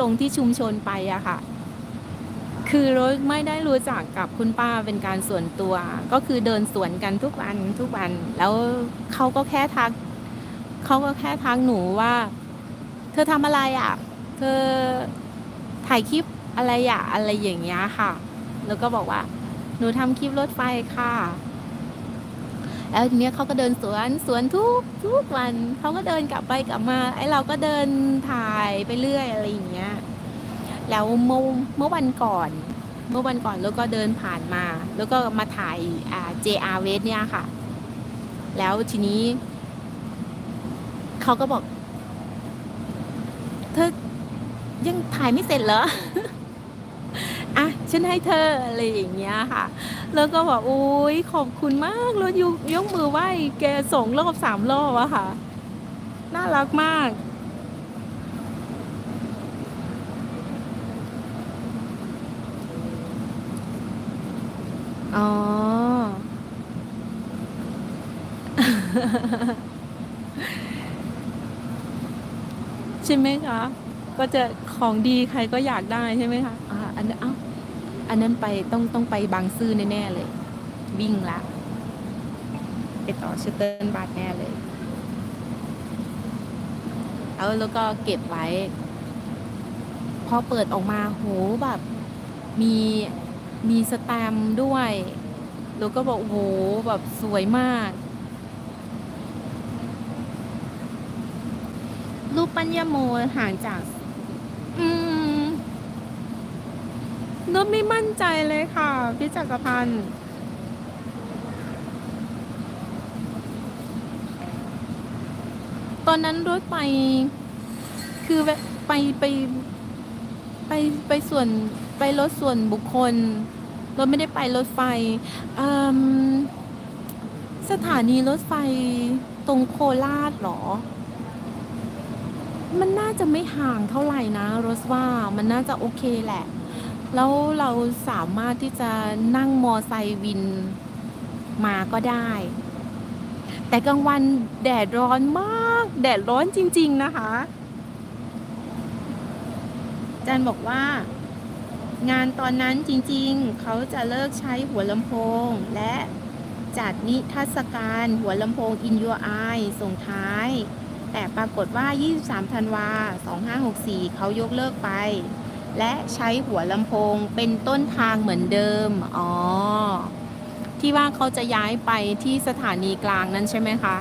ลงที่ชุมชนไปอะค่ะ คือรถไม่ได้รู้จักกับคุณป้าเป็นการส่วนตัว ก็คือเดินสวนกันทุกวันทุกวัน แล้วเขาก็แค่ทักเขาก็แค่ทักหนูว่า เธอทำอะไรอะเธอถ่ายคลิปอะไรอะอะไรอย่างเงี้ยค่ะ แล้วก็บอกว่า หนูทำคลิปรถไฟค่ะ แล้วทีเนี้ยเขาก็เดินสวนสวนทุกทุกวันเขาก็เดินกลับไปกลับมาไอ้เราก็เดินถ่ายไปเรื่อยอะไรอย่างเงี้ยแล้วเมื่อเมื่อวันก่อน เมื่อวันก่อนแล้วก็เดินผ่านมา แล้วก็มาถ่ายอ่า JR w e s เนี่ยค่ะ แล้วทีนี้เขาก็บอก เธอยังถ่ายไม่เสร็จเหรอ อะฉันให้เธออะไรอย่างเงี้ยค่ะ แล้วก็บอกโอ้ยขอบคุณมากแล้วยกยกมือไหว้แกสองรอบสามรอบอะค่ะ น่ารักมากอ๋อ ใช่ไหมคะ ก็จะของดีใครก็อยากได้ใช่ไหมคะอ่าอันนั้เอ้า อันนั้นไปต้องต้องไปบางซื่อแน่ๆเลย วิ่งละไปต่อชตเติลบาทแน่เลยเอาแล้วก็เก็บไว้ พอเปิดออกมาโหแบบมีมีสแตมด้วย แล้วก็บอกโหแบบสวยมาก รูปปั้นยาโมห่างจาก อืม นุชไม่มั่นใจเลยค่ะ พี่จักรพันธ์ตอนนั้นรถไป คือไปไปไปไปส่วนไปรถส่วนบุคคลรถไม่ได้ไปรถไฟสถานีรถไฟตรงโคราชหรอ มันน่าจะไม่ห่างเท่าไหร่นะรสว่ามันน่าจะโอเคแหละ แล้วเราสามารถที่จะนั่งมอไซค์วินมาก็ได้ แต่กลางวันแดดร้อนมาก แดดร้อนจริง ๆ นะคะอาจารย์บอกว่า งานตอนนั้นจริงๆ เขาจะเลิกใช้หัวลำโพง และจัดนิทรรศการหัวลำโพง In Your Eye ส่งท้าย แต่ปรากฏว่า 23 ธันวา 2564 เขายกเลิกไป และใช้หัวลำโพงเป็นต้นทางเหมือนเดิม อ๋อ ที่ว่าเขาจะย้ายไปที่สถานีกลางนั้นใช่ไหมคะ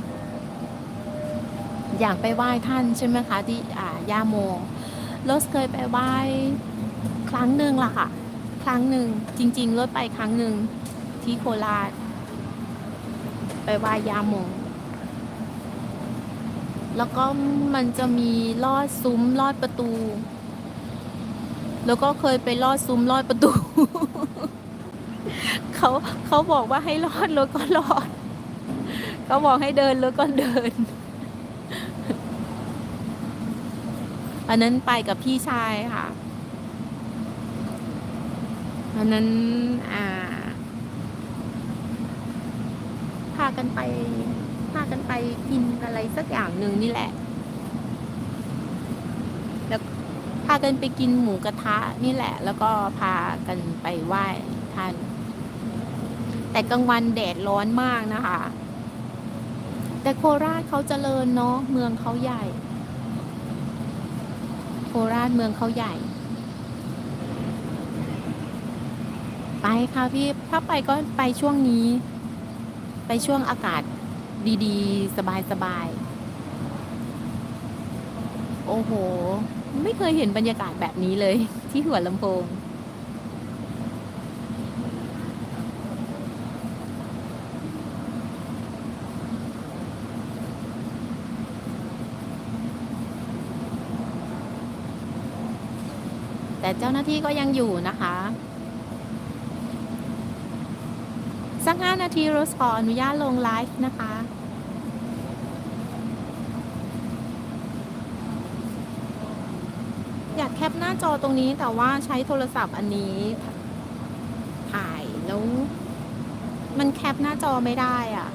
อยากไปไหว้ท่านใช่ไหมคะ ที่อ่าย่าโมรถเคยไปไหว้ครั้งหนึ่งล่ะค่ะ ครั้งหนึ่งจริงๆรถไปครั้งหนึ่งที่โคราช ไปไหว้ย่าโมแล้วก็มันจะมีลอดซุ้มลอดประตู แล้วก็เคยไปลอดซุ้มลอดประตู เขาเขาบอกว่าให้ลอดแล้วก็ลอด เขาบอกให้เดินแล้วก็เดิน อันนั้นไปกับพี่ชายค่ะ อันนั้นอ่า พากันไป พากันไปกินอะไรสักอย่างหนึ่งนี่แหละ แล้ว พากันไปกินหมูกระทะนี่แหละ แล้วก็พากันไปไหว้ท่าน แต่กลางวันแดดร้อนมากนะคะ แต่โคราชเขาเจริญเนาะเมืองเขาใหญ่ โคราชเมืองเขาใหญ่ ไปค่ะพี่ถ้าไปก็ไปช่วงนี้ ไปช่วงอากาศดีๆ สบายๆ โอ้โห ไม่เคยเห็นบรรยากาศแบบนี้เลย ที่หัวลำโพง แต่เจ้าหน้าที่ก็ยังอยู่นะคะ สักห้านาทีโรสขออนุญาตลงไลฟ์นะคะ อยาก แคปหน้าจอตรงนี้แต่ว่าใช้โทรศัพท์อันนี้ถ่ายแล้วมันแคปหน้าจอไม่ได้อะ่ะ